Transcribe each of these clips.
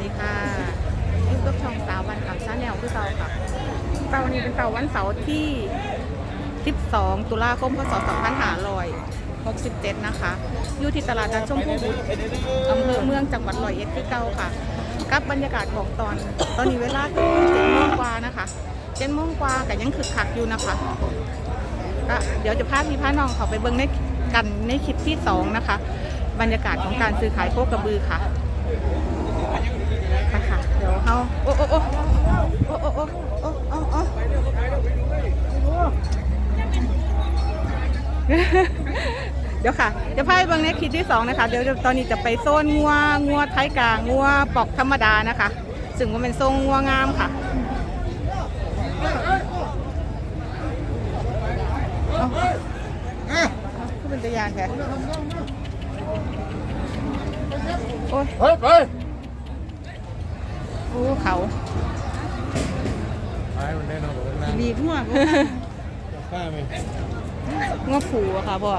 ดีค่ะยู่กับช่องสาววันข่าวชาแนลคือเก่าค่ะเสาร์นี้เป็นเสาวันเสาร์ที่ 12 ตุลาคมพศ2567 นะคะ อยู่ที่ตลาดนัดชมพู่บุตรอำเภอเมืองจังหวัดร้อยเอ็ดคือเก่าค่ะ กับบรรยากาศของตอน ตอนนี้เวลาเจ็ดโมงกว่านะคะเจ็ดโมงกว่าแต่ยังคึกคักอยู่นะคะก็เดี๋ยวจะพาพี่พาน้องเขาไปเบิ้งในกันในคลิปที่สองนะคะ บรรยากาศของการซื้อขายโคกระบือค่ะ ดี๋ยวค่ะ เดี๋ยวพาไปเบิ่งในคลิปที่สองนะคะ เดี๋ยวตอนนี้จะไปโซนงัวงัวไทยกลางงัวปอกธรรมดานะคะ ซึ่งว่าเป็นทรงงัวงามค่ะเอาเอาคือเป็นตัวอย่างแค่โอ้ยเฮ้ยไปโอ้เขาไปมันได้นอนกับนั่งดีทั่วข้าไหมงอผูอะค่ะพ่อ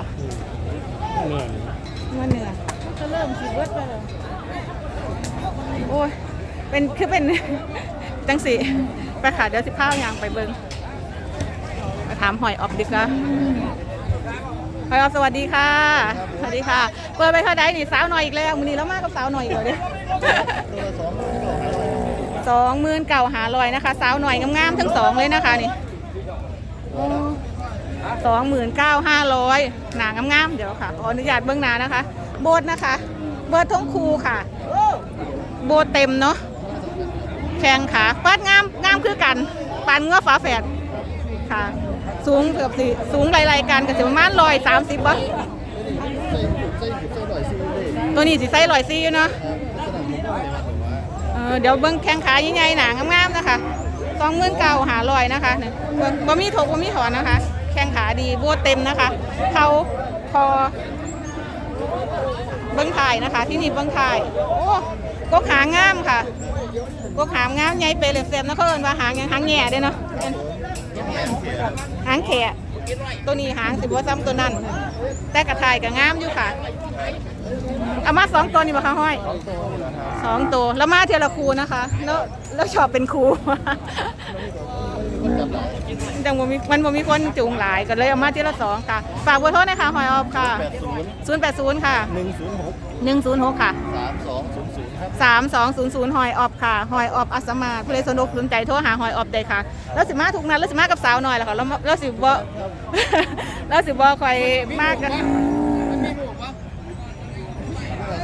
เหนื่อยงอเนื้อก็เริ่มสิเบิดไปแล้วโอ้ยเป็นคือเป็น จังสีไปค่ะเดี๋ยวสิพาอย่างไปเบิงมาถามหอยออฟดีกว่าหอยออฟสวัสดีค่ะ สวัสดีค่ะเปิดไปเท่าไดนี่สาวหน่อยอีกแล้วมือนี้แล้วมากับสาวหน่อยอีกเลยตัวสองสองหมื่นเก่าหาลอยนะคะ สาวหน่อยงามๆทั้งสองเลยนะคะนี่ สองหมื่นเก้าห้าร้อยหนางงามๆเดี๋ยวค่ะขออนุญาตเบื้องหน้านะคะ โบทนะคะ เบอร์ทงคูค่ะ โบทเต็มเนาะแข้งขาปัดงามงามคือกันปานเงื้อฝาแฝดค่ะ สูงเกือบสิสูงไล่ๆกันกับสิประมาณร้อยสามสิบวะตัวนี้สิไส้ร้อยซี่อยู่เนาะเดี๋ยวเบิ้งแข้งขาใหญ่ๆหนางามๆนะคะสองหมื่นเก่าหาลอยนะคะเนี่ยเบิ่งบ่มีถกบ่มีถอนนะคะ ข้งขาดีบวเต็มนะคะ เขาคอเบิ้งถ่ายนะคะ ที่นี่เบิ้งถ่าย โอ้กกหางามค่ะกกหางามใหญ่เปรย์เสียมนะเขาเอิ้นว่าหางยังหางแง่เด้เนาะหางแขะตัวนี้หางสิบว่าซ้ำตัวนั้น แต่กระถ่ายก็งามอยู่ค่ะเอามาสองตัวนี่มาค่ะห้อยสองตัวแล้วมาเทยละครูนะคะ แล้วแล้วชอบเป็นครู จังบ่มีมันบ่มีคนจูงหลายก็เลยเอามาทีละสองค่ะ ฝากเบอร์โทรหนะคะหอยออฟค่ะ แปดศูนย์080 ค่ะ หนึ่งศูนย์หก106 ค่ะ สามสองศูนย์ศูนย์ครับ 3200หอยออฟค่ะหอยออฟอัสมาผู้ใดสนอกสนใจโทรหาหอยออฟได้ค่ะ แล้วสิมาทุกนัดแล้วสิมากับสาวหน่อยแหละค่ะแล้วแล้วสิบ่ แล้วสิบ่คอยมากกัน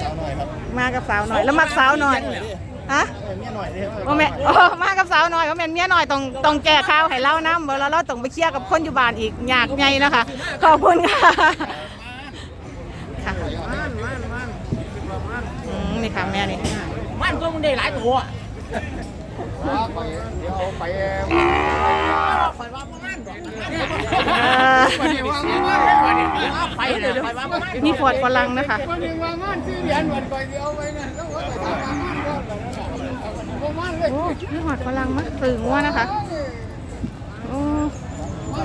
สาวหน่อยครับ มากับสาวหน่อยแล้วมักสาวหน่อย ฮะเมียหน่อยดิโอ้แม่โอ้มากับสาวหน่อยก็แม่นเมียหน่อยต้องต้องแก้ข้าวให้เล่าน้ำบ่แล้วเราต้องไปเคลียร์กับคนอยู่บ้านอีกยากไงนะคะ ขอบคุณค่ะค่ะอืมนี่ค่ะแม่นี่มันก็มึงได้หลายตัวไปเดี๋ยวเอาไปคอยว่าประมาณดอกเอ่อไปเลยคอยว่าประมาณมีฟอร์ดฝรั่งนะคะ วันหนึ่งวางงานซื้อเหรียญวันไปเดียวไปนะต้องว่าไปทำงานก่อนประมาณเลย โอ้มีฟอร์ดฝรั่งมั้ยสื่องัวนะคะโอ้ค่ะ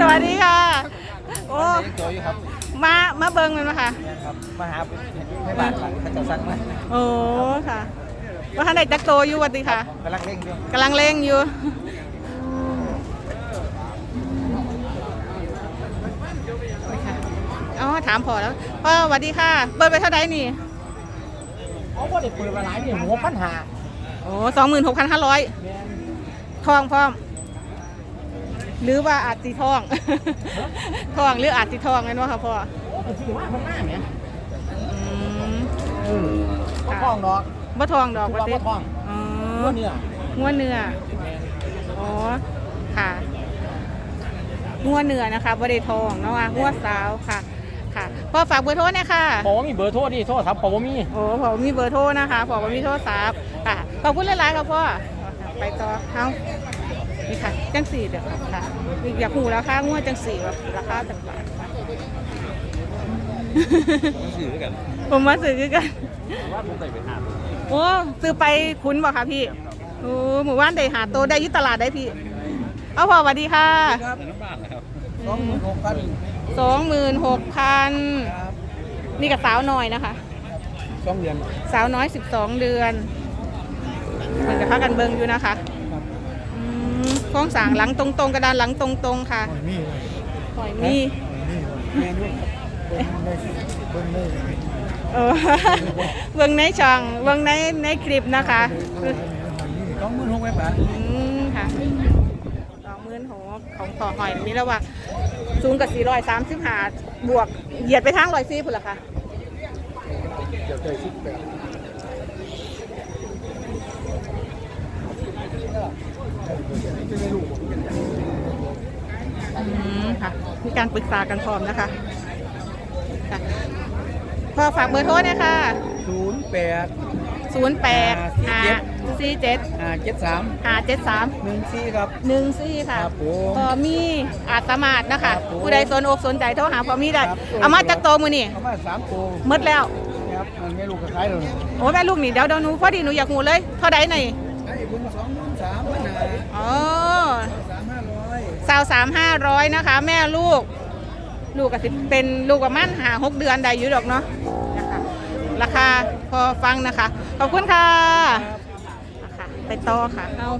สวัสดีค่ะ โอ้ตัวอยู่ครับมามาเบิงมันมาค่ะครับมาหาไม่บาดหลังเขาจะสั่งมาโอ้ค่ะว่าท่านใดจักโตอยู่วันดีค่ะกำลังเร่งอยู่กำลังเร่งอยู่ อ๋อถามพอแล้วพ่อสวัสดีค่ะ เปิดไปเท่าไหร่นี่เขาก็ได้เปิดมาหลายนี่หัวปัญหาโอ้สองหมื่นหกพันห้าร้อยทองพร้อม หรือว่าอาจสีทอง ทองหรืออาจสีทองนั่นว่าค่ะพ่อโอ้ก็ถือว่ามันหน้าเนี่ยอืมเออก็คล้องดอกบ่ทองดอกคือว่าว่าติบ่คล้องอ๋อตัวเนี่ยงัวเนื้ออ๋อค่ะงัวเนื้อนะคะบริทองเนาะว่างัวสาวค่ะค่ะ พ่อฝากเบอร์โทรหนะคะพอว่ามีเบอร์โทรดิโทรศัพท์พอว่ามีโอ้พอมีเบอร์โทรนะคะพอมีโทรศัพท์ค่ะขอบคุณหลายๆครับพ่อไปต่อเฮานี่ค่ะจังสี่เดี๋ยวค่ะค่ะอยากหูราคางัวจังสี่แบบราคาจังบาทค่ะสื่อด้วยกันผมมาซื้อคือกันว่าผมใส่ไปหาโอ้ซื้อไปคุ้นบ่คะพี่โอ้หมู่บ้านได้หาโตได้อยุตลาดได้พี่ เอาพ่อสวัสดีค่ะครับน้ำบ้านนะครับเอสองหมื่นหกพัน สองหมื่นหกพันครับนี่กับสาวน้อยนะคะ สองเดือนสาวน้อย12เดือนเหมือนกับพากันเบิงอยู่นะคะครับอืมโครงสร้างหลังตรงๆ กระดานหลังตรงๆค่ะมีหอยมีเมนูเบิ่งได้เบิ่งได้เออเบิ่งในช่องเบิ่งในในคลิปนะคะคือสองหมื่นหกพันบาทอืมค่ะสองหมื่นหกของขอหอยมีแล้วว่า สูงกับสี่ร้อยสามสิบห้าบวกเหยียดไปทางร้อยสี่พุ่นละค่ะ เดี๋ยวใจสิบแปดอืมค่ะ มีการปรึกษากันพร้อมนะคะค่ะพอฝากเบอร์โทรเนี่ยค่ะศูนย์แปด ศูนย์แปดห้า สี่เจ็ดอ่าเจ็ดสามห้าเจ็ดสามหนึ่งสี่ครับ หนึ่งสี่ค่ะครับผมพอมีอาสามารถนะคะครับผมผู้ใดสนอกสนใจโทรหาพอมีได้ครับเอามาจากโตมือนี่เอามาสามตัวหมดแล้ว นะครับมันไม่รู้กับใครเลยโอ้แม่ลูกนี่เดี๋ยวเดี๋ยวหนูพอดีหนูอยากหูเลย เท่าใดหน่อยไอ้บุญสองหมื่นสามพันหาอ๋อสามห้าร้อยสาวสามห้าร้อยนะคะ แม่ลูก ลูกก็สิเป็นลูกประมาณหาหกเดือนได้อยู่ดอกเนาะนะคะราคาพอฟังนะคะ ขอบคุณค่ะค่ะ ไปต่อค่ะเอา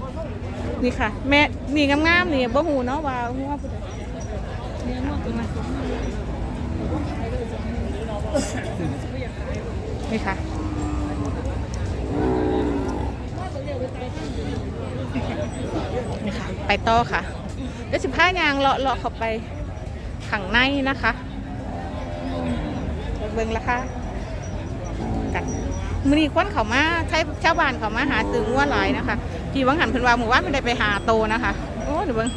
นี่ค่ะ แม่นี่งามๆนี่บ่หูเนาะว่าหัวผู้ใดเนี่ยงอกขึ้นมานี่ค่ะนี่ค่ะ ไปต่อค่ะเดี๋ยวสิบห้ายางเลาะเลาะเข้าไปข้างในนะคะ เบิ่งราคากัน มือนี้คนเขามาใช้ชาวบ้านเขามาหาซื้องัวหลายนะคะ ที่วังหันเพิ่นว่าหมู่บ้านไม่ได้ไปหาโตนะคะโอ้เดี๋ยวเบิ่ง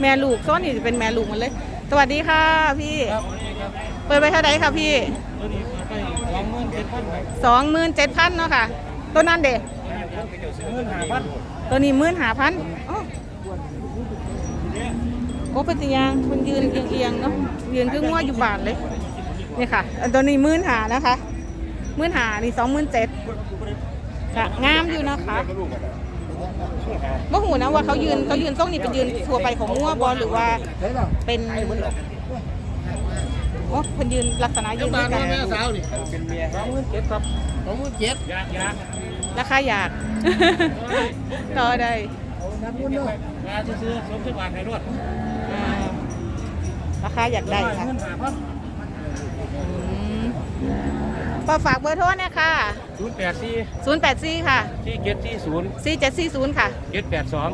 แม่ลูกซ้อนนี่จะเป็นแม่ลูกหมันเลย สวัสดีค่ะพี่ ครับเปิดไปเท่าไหร่ค่ะพี่ตัวนี้ไปสองหมื่นเจ็ดพันไปสองหมื่นเจ็ดพันเนาะค่ะ ตัวนั้นเด็หมื่นห้าพันตัวนี้หมื่นหาพันโอ้เป็นตะยางมันยืนเอียงๆเนาะยืนคืองัวอยู่บานเลยนี่ค่ะอันตัวนี้หมื่นหานะคะ หมื่นหานี่สองหมื่นเจ็ดะงามอยู่นะคะบ่หูนะว่าเขายืนเขายืนต้องนี่เป็นยืนทั่วไปของงัวบอลหรือว่าได้แล้วเป็นโอ้เป็นยืนลักษณะยืนด้วยกันเป็นเมียสองหมื่นเจ็ดครับสองหมื่นเจ็ดยากยากราคาอยากต่อได้นักบุญเนาะงานซื้อสมทบาทให้รวดอ่าราคาอยากได้ค่ะหมื่นห้า พันอืมพอฝากเบอร์โทรเนี่ยค่ะ ศูนย์แปดสี่084 ค่ะ ที่เจ็ดที่ศูนย์4740 ค่ะเจ็ดแปดสอง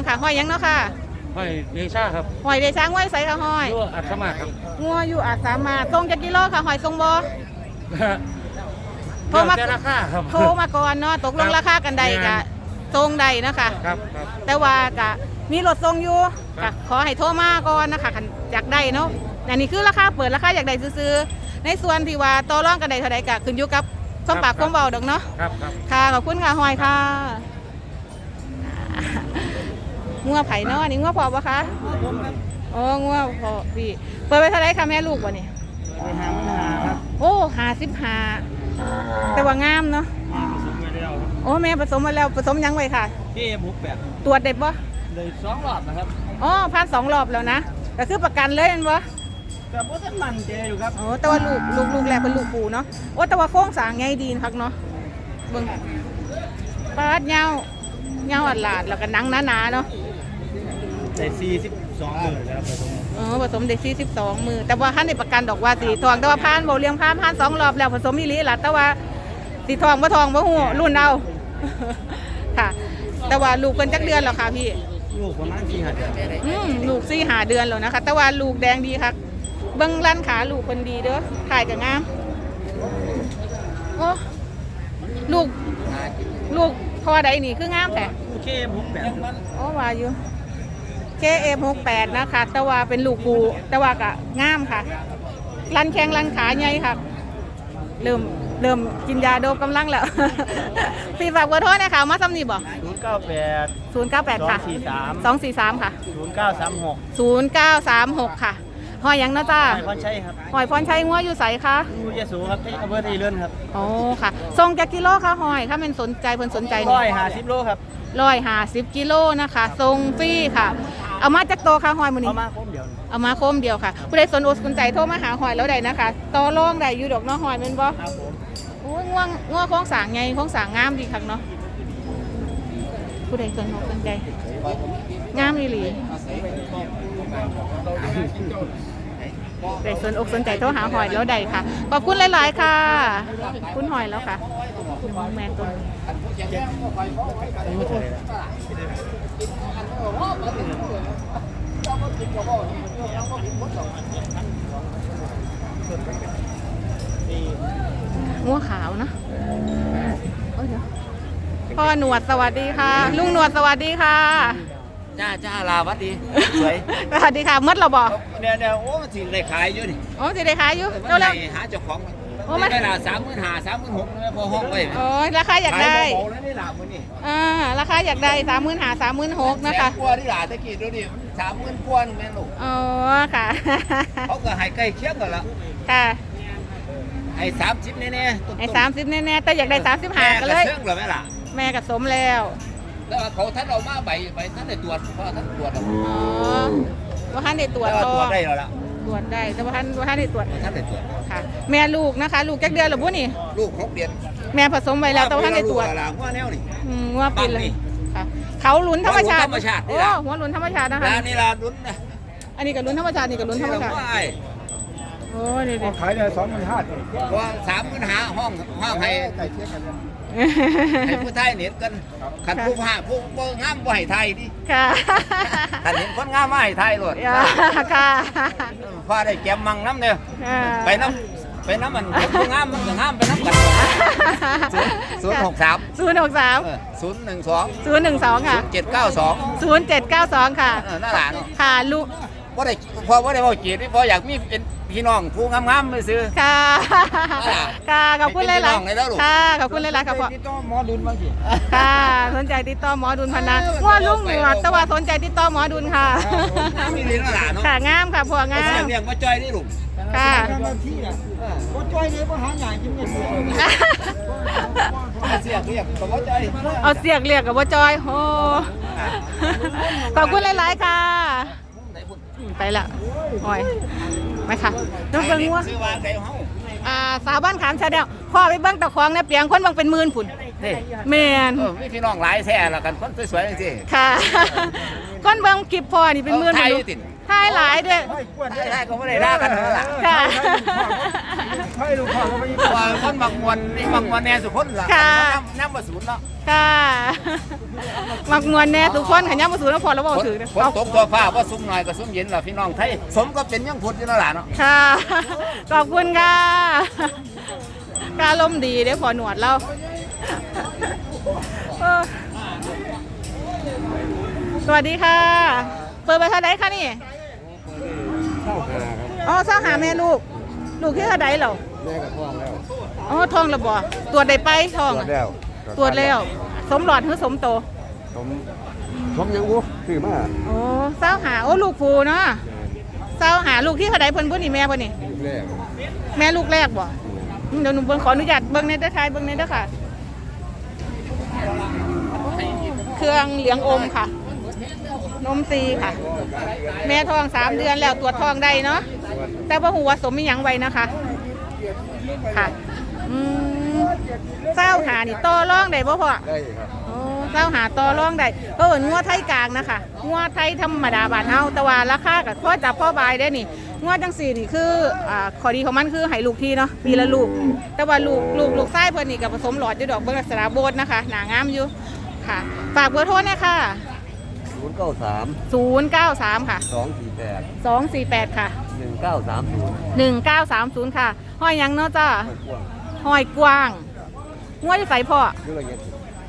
782 ค่ะห้อยยังเนาะค่ะห้อยเดชาครับห้อยเดช้างห้อยใสค่ะห้อยยั่วอัศมาครับ งัวอยู่อาจสามารถทรงจักกิโลค่ะห้อยทรงบอโทรมาเดี๋ยวแต่ราคาครับ โทรมาก่อนเนาะตกลงราคากันใดกะทรงใดนะคะครับครับ แต่ว่ากะมีรถทรงอยู่ครักะบ ขอให้โทรมาก่อนนะคะคันอยากได้เนาะ อันนี้คือราคาเปิดราคาอยากได้ซื้อๆในส่วนที่ว่าต่อรองกันได้เท่าใดกะขึ้นอยู่กับความปากความเบาดอกเนาะครับครับค่ะขอบคุณค่ะหอยค่ะงัวไผ่เนาะอันนี่งัวพอปะคะโอ้งัวพอพี่เปิดไปเท่าไหรคะแม่ลูกวะนี่ไปหาปัญหาครับโอ้หาสิบหาแต่ว่างามเนาะสูงไปแล้วโอ้แม่ผสมมาแล้วผสมยังไว้ค่ะพี่บุกแบบตรวจเด็ดปะเลยสองรอบนะครับอ๋อผ่านสองรอบแล้วนะก็คือประกันเลยเห็นปะ แต่พวกท่านมันเจอยู่ครับโอ้แต่ว่าลูกลูกลูกแรกเป็นลูกปูเนาะโอ้แต่ว่าโค้งสร้างไงดีคักเนาะเบิ่งปาดเงาเงาอัดหลาดแล้วก็หนังหนาๆเนาะแต่สี่สิบสองหมื่นแล้วไปตรงเออผสมเด็กสี่สิบสองมือแต่ว่าท่านได้ประกันดอกว่าสีทองแต่ว่าผ่านโบเลียงผ่านผ่านสองรอบแล้วผสมอีหลีล่ะแต่ว่าสีทองบ่ทองบ่หูรุ่นเอาค่ะ แต่ว่าลูกเป็นจักเดือนแล้วค่ะพี่ ลูกประมาณสี่หัดอืมลูกสี่หาเดือนแล้วนะคะ แต่ว่าลูกแดงดีครับ เบิ้งลั่นขาลูกคนดีเด้อถ่ายกับงามโอ้ลูก ลูกพอใดนี่คืองามแต่โอเคบุกแบบโอ้ว่าอยู่ KF68 นะคะ แต่ว่าเป็นลูกปูแต่ว่ากะงามค่ะรันแข้งรันขาใหญ่ค่ะ เริ่มเริ่มกินยาโดบกำลังแล้วพี่ฝากเบอร์โทรหนะคะมาซ้ำนี่บ่ศูนย์เก้าแปด098ค่ะ243 243ค่ะศูนย์เก้าสามหก0936ค่ะ หอยหยังนะจ้าไอคอนใช่ครับหอยพรชัยงัวอยู่ใสคะยูเยสูครับที่อำเภอที่เลื่อนครับโอ้ค่ะส่งจากกิโลค่ะหอยถ้าเป็นสนใจเพิ่นสนใจร้อยห้าสิบโลครับร้อยห้าสิบกิโลนะคะส่งฟรีค่ะ เอามาจากโตค่ะหอยมื้อเอานี้มาคมเดียวเอามาโคมเดียวค่ะผู้ใดสนอกสนใจโทรมาหาหอยแล้วใดนะคะต่อรองได้อยู่ดอกเนาะหอยแม่นบ่ครับผมโอ้ยง่วงง่วงโค้งสร้างไงโค้งสร้างงามดีคักเนาะผู้ใดสนอกสนใจงามอีหลี ใดสนอกสนใจโทรหาหอยแล้วใดค่ะ ขอบคุณหลาย ๆ ค่ะ คุณหอยแล้วค่ะคุณแม่ต้นไม่ใช่เลงัวขาวนะเดี๋ยวพ่อหนวดสวัสดีค่ะ ลุงหนวดสวัสดีค่ะ จ้าจ้าลาวัดดีสวยสวัสดีค่ะมดเราบอกเนี่ยเนี่ยโอ้มันสิได้ขายอยู่นี่โอ้สิได้ขายอยู่มันเร็วได้เร็วหาเจ้าของโอ้มันได้ละสามหมื่นห้าสามหมื่นหกเลยพอห้องไว้โอ้ยราคาอยากได้ขายเบาๆแล้วนี่ล่ะมื้อนี้อ่าราคาอยากได้สามหมื่นหาสามหมื่นหกนะคะแสกว่าที่ล่ะตะกี้ดูดิสามหมื่นกว่านึงแม่นลูกอ๋อค่ะเขาก็ให้ใกล้เคียงกันละค่ะให้สามสิบแน่ๆตุ๊บๆไอ้สามสิบแน่ๆแต่อยากได้สามสิบหาแม่กันก็เลยเชื่องเหรอแม่ล่ะแม่กับสมแล้ว แล้วเขาท่านเอามาใบใบท่านได้ตรวจเพราะท่านตรวจแล้วอ๋อว่าท่านได้ตรวจแล้วทตรอวจได้แล้วล่ะตรวจได้ แต่ว่าท่านว่าท่านได้ตรวจท่านได้ตรวจค่ะ แม่ลูกนะคะ ลูกจักเดือนหรือบุนี่ ลูกหกเดือนแม่ผสมไว้แล้วแต่ว่าท่านได้ตรวจหลังว่าแนวนี่ อืมว่าเป็นเลยค่ะ เขาลุ้นธรรมชาติหัวลุ้นธรรมชาตินี่โอ้ล่ะ หัวลุ้นธรรมชาตินะคะ ร้านนี้ร้านลุ้นนะอันนี้กับลุ้นธรรมชาตินี่กับลุ้นธรรมชาติว่าไอ้โอ้ยนี่ดิขายได้สองพันห้าว่าสามปัญหาห้องห้องให้ใกล้เคียงกันเลย ให้ผู้ไทยเน็ตกันขันผู้ผ้าผู้บ่งามบ่ให้ไทยดิค่ะขันเห็นคนงามมาให้ไทยโลดอย่าค่ะพาได้แกมมังน้ำเด้อค่ะไปน้ำไปน้ำมันคนผู้งามมันก็งามไปน้ำกันศูนย์หกสามศูนย์หกสามศูนย์หนึ่งสองศูนย์หนึ่งสองค่ะเจ็ดเก้าสองศูนย์เจ็ดเก้าสองค่ะน่าหลานเนาะค่ะลูกบ่ได้พอบ่ได้บ่เกียรติพออยากมีเป็น พี่น้องผู้งามๆไปซื้อ ค่ะอ่าค่ะ ขอบคุณหให้ลายพี่น้องเลยนะลูกๆค่ะ ขอบคุณหลายๆครับพ่อ ติดต่อหมอดุลบางทีค่ะ สนใจติดต่อหมอดุลพนันว่าลุงหนวดแต่ว่าสนใจติดต่อหมอดุลค่ะ มีเลี้ยงหลานเนาะค่ะ งามค่ะพ่องาเลี้ยม งเลี้ยงมาจอยนี่ลูกค่ะ เจ้าหน้าที่อะก็จ้อยเลยว่าหาใหญ่กินเงินเสียเรียกก็มาจอยเอาเสียกเรียกกับว่าจอยโอ้ขอบคุณหลาย ๆ ค่ะ ไปละโอ้ย ไปค่ะน้องเบิงงัวซื้อวางใส่เฮาอ่าสาวบ้านขามชาแนลพ่อไปเบิ้งตะควงเนี่ยเปียงคนเบางเป็นหมื่นผุนเฮ้ยแมนเออมีพี่น้องหลายแท้ละกันคนสวยๆจังซี่ค่ะ คนเบิ้งคลิปพ่อนี่เป็นหมื่นเอาถ่ายผุอยู่ติ ถ่ายหลายด้วย ให้กวนได้ๆก็บ่ได้ด่ากันเท่าล่ะค่ะ ให้ลูกพ่อก็ไม่เพราะว่าคนบางมวนนี่บางมวนแน่สุคนล่ะค่ะ น้ำบ่สูญเนาะค่ะมักมวนแน่ทุกคนขันย่ำมาสู่นครแล้วบอกฝนถือนะฝนตกตัวฟ้าว่าซุ่มหน่อยก็ซุ่มเย็นล่ะพี่น้องไทยสมก็เป็นยังพุทธอยู่แล้วล่ะเนาะค่ะ ขอบคุณค่ะการลมณ์ดีเด้อพอหนวดเราเออสวัสดีค่ะ เปิดไปเท่าไดคะนี่อ๋อเศร้าหาแม่ลูก ลูกที่เท่าไดเหรอแม่กับพ่อแล้วอ๋อทองระบ่ตรวจได้ไปทองตรวจแล้วตรวจแล้ว สมหลอดหรือสมโตผมผมยังวุ้คือมาโอ้เศร้าหาโอ้ลูกฟูเนาะเศร้าหาลูกที่เท่าไดเพิ่นเพิ่นนี่แม่เพิ่นนี่แรกแม่ลูกแรกบ่อืมเดี๋ยวหนูเบิ่งขออนุญาตเบิ่งในเด้อทายเบิ่งในเด้อค่ะ เครื่องเหลียงอมค่ะ นมซีค่ะ แม่ท้องสามเดือนแล้วตรวจท้องได้เนาะแต่ว่าหัวาสมมีหยังไว้นะคะค่ะอืมเศร้าหานี่ต่อร่องได้บ่พ่อได้ครับโอ้เจ้าหาต่อรองได้ก็เหมือนงัวไทยกลางนะคะงัวไทยธรรมดาบานเฮาแต่ว่าราคากับพ่อจับพ่อบายได้นี่งัวจังสี่นี่คืออ่าข้อดีของมันคือให้ลูกทีเนาะปีละลูก แต่ว่าลูกลูกลูกไส้เพิ่นนี่กับผสมหลอดอยู่ดอกเบิ่งลักษณะโบดนะคะหนางามอยู่ค่ะ ฝากเบอร์โทรหนะค่ะศูน ย์เก้าสาม093 ค่ะ สองสี่แปด248 ค่ะ หนึ่งเก้าสามศูนย์1930 ค่ะ ห้อยหยังเนาะจ้าพ่วงห้อยกว้างงัวจะใส่พ่อเยอะเลย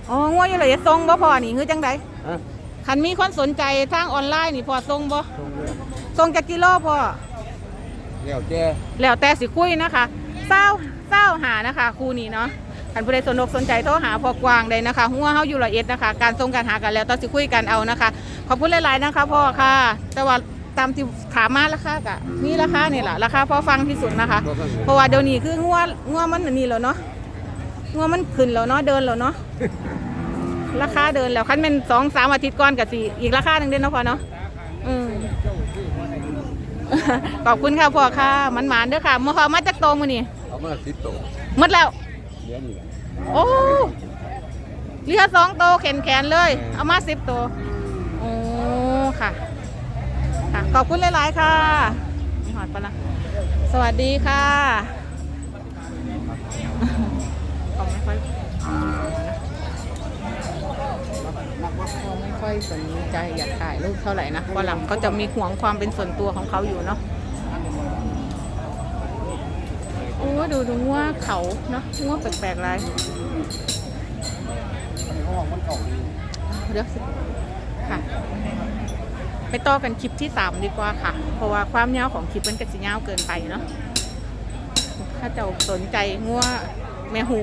อ๋องัวอยู่เลยทรงบ่พ่อนี่คือจังไดฮะคันมีคนสนใจทางออนไลน์นี่พอส่งบ่ตรงนี้ส่งจากกิโลพอเลี้ยวแจ้แล้วแต่สิคุยนะคะเศร้าเศร้าหานะคะ คู่นี้เนาะ คันผู้ใดสนอกสนใจโทรหาพอกวางได้นะคะหัวเฮาอยู่ละเอียดนะคะ การส่งการหากันแล้วต้องสิคุยกันเอานะคะ ขอบคุณหลายๆนะคะพ่อค่ะ แต่ว่าตามที่ถามมาราคากะนี่ราคานี่แหละราคาพอฟังที่สุดนะคะ เพราะว่าเดี๋ยวนี้คืองัวงัวมันอันนี่แล้วเนาะงัวมันขึ้นแล้วเนาะเดินแล้วเนาะราคาเดินแล้วคันเป็นสองสามอาทิตย์ก่อนกับสิอีกราคาหนึ่งเด้นเนาะพอเนาะอืมขอบคุณค่ะพ่อค่ะมันหมานเด้อค่ะมื่อเขามาจากโตมือนี่เอามาสิบตัวหมดแล้วเลี้ยงอยู่ โอ้เหลือสองโตแขนแขนๆเลย เอามาสิบโตโอ้ค่ะค่ะ ขอบคุณหลาย ๆ ค่ะหอดปะละสวัสดีค่ะเขาไม่ค่อยเขาไม่ค่อยสนใจอยากถ่ายรูปเท่าไหร่นะฝรั่งเขาจะมีห่วงความเป็นส่วนตัวของเขาอยู่เนาะ โอ้ดูดูงัวเขาเนาะงัวแปลกๆไรเดี๋ยวสิค่ะ ไปต่อกันคลิปที่สามดีกว่าค่ะ เพราะว่าความยาวของคลิปมันกระสิยาวเกินไปเนาะถ้าเจ้าสนใจงัวแม่หู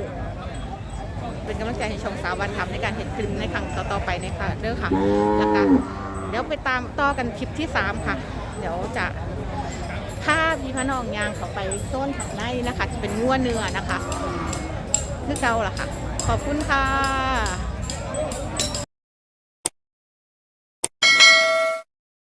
เป็นกำลังใจให้ชมสาววันทำในการเห็นคลิปในครั้งต่อๆไปในค่ะเด้อค่ะ แล้วก็เดี๋ยวไปตามต่อกันคลิปที่สามค่ะ เดี๋ยวจะ ถ้าพี่พระนองยางเขาไปโซนข้างในนะคะ จะเป็นงัวเนื้อนะคะ คือเก่าล่ะค่ะ ขอบคุณค่ะ